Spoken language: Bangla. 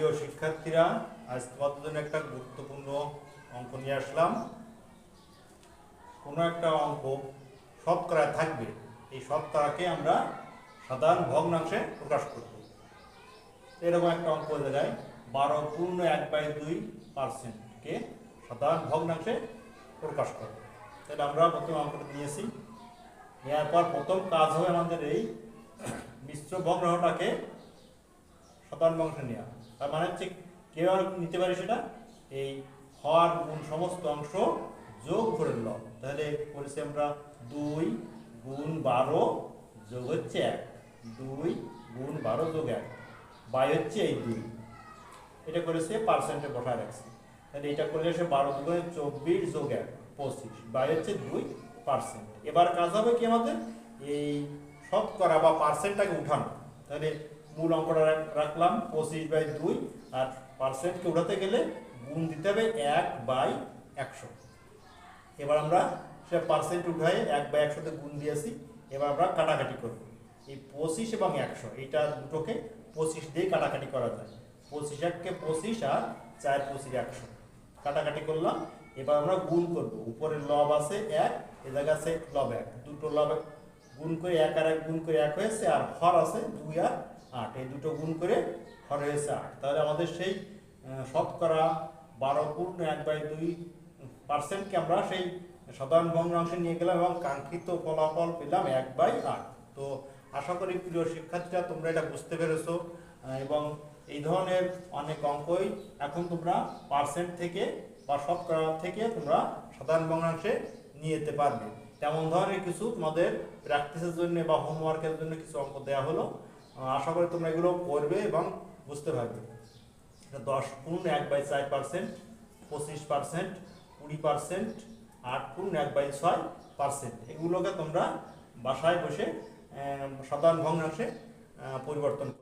প্রিয় শিক্ষার্থীরা, আজ তোমাদের জন্য একটা গুরুত্বপূর্ণ অঙ্ক নিয়ে আসলাম। কোনো একটা অঙ্ক শতকরা থাকবে, এই শতকরাকে আমরা সাধারণ ভগ্নাংশে প্রকাশ করব। এরকম একটা অঙ্ক যায়, বারো পূর্ণ এক বাই দুই পার্সেন্টকে সাধারণ ভগ্নাংশে প্রকাশ করব। তাহলে আমরা প্রথম অঙ্কটা নিয়েছি। নেওয়ার পর প্রথম কাজ হবে আমাদের এই মিশ্র ভগ্নাংশটাকে অংশে নেওয়া তার মানে হচ্ছে কীভাবে নিতে পারি সেটা? এই হর গুণ সমস্ত অংশ যোগ করে ল তাহলে করেছি আমরা দুই গুণ বারো যোগ হচ্ছে এক। দুই গুণ বারো যোগ এক। বাই হচ্ছে এই দুই। এটা করেছে পার্সেন্টে বসায় রাখছি। তাহলে এটা করলে সে বারো দুগুণে চব্বিশ যোগ এক, পঁচিশ। বাই হচ্ছে দুই পার্সেন্ট এবার কাজ হবে কি আমাদের? এই শতকরা বা পার্সেন্টটাকে উঠানো। তাহলে মূল অঙ্কটা রাখলাম, পঁচিশ বাই দুই আর পার্সেন্টকে উঠাতে গেলে গুণ দিতে হবে এক বাই একশো। এবার আমরা সে পার্সেন্ট উঠাই এক বাই একশোতে গুণ দিয়েছি, এবার আমরা কাটাকাটি করব। এই পঁচিশ এবং একশো এটা দুটোকে পঁচিশ দিয়ে কাটাকাটি করা যায়। পঁচিশ এককে পঁচিশ আর চার পঁচিশ একশো। কাটাকাটি করলাম, এবার আমরা গুণ করব। উপরে লব আছে এক, এ জায়গা আছে লব এক। দুটো লব গুণ করে এক আর এক, গুণ করে এক হয়েছে, আর হর আছে দুই আর আট, এই দুটো গুণ করে হর হয়েছে আট। তাহলে আমাদের সেই শতকরা বারো পূর্ণ এক বাই দুই পার্সেন্টকে আমরা সেই সাধারণ ভগ্নাংশে নিয়ে গেলাম এবং কাঙ্ক্ষিত ফলাফল পেলাম এক বাই আট। তো আশা করি প্রিয় শিক্ষার্থীরা তোমরা এটা বুঝতে পেরেছ এবং এই ধরনের অনেক অঙ্কই এখন তোমরা পার্সেন্ট থেকে বা শতকরা থেকে তোমরা সাধারণ ভগ্নাংশে নিয়ে যেতে পারবে। তেমন ধরনের কিছু তোমাদের প্র্যাকটিসের জন্য বা হোমওয়ার্কের জন্য কিছু অঙ্ক দেওয়া হলো। আশা করি তোমরা এগুলো করবে এবং বুঝতে পারবে দশ পূর্ণ এক বাই চার পার্সেন্ট পঁচিশ পার্সেন্ট কুড়ি পার্সেন্ট আট পূর্ণ এক বাই ছয় পার্সেন্ট এগুলোকে তোমরা বাসায় বসে সাধারণ ভগ্নাংশে পরিবর্তন।